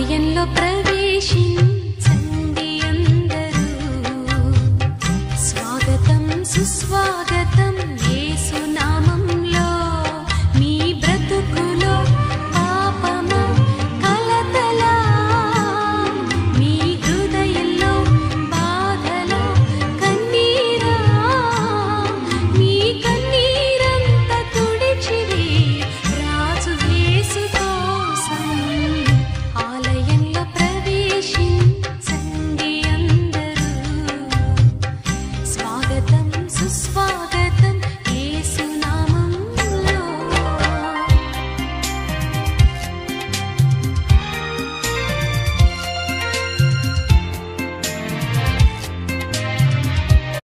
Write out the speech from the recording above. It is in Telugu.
ఆలయంలో ప్రవేశించండి అందరూ. స్వాగతం సుస్వాగతం ఏసునా sus var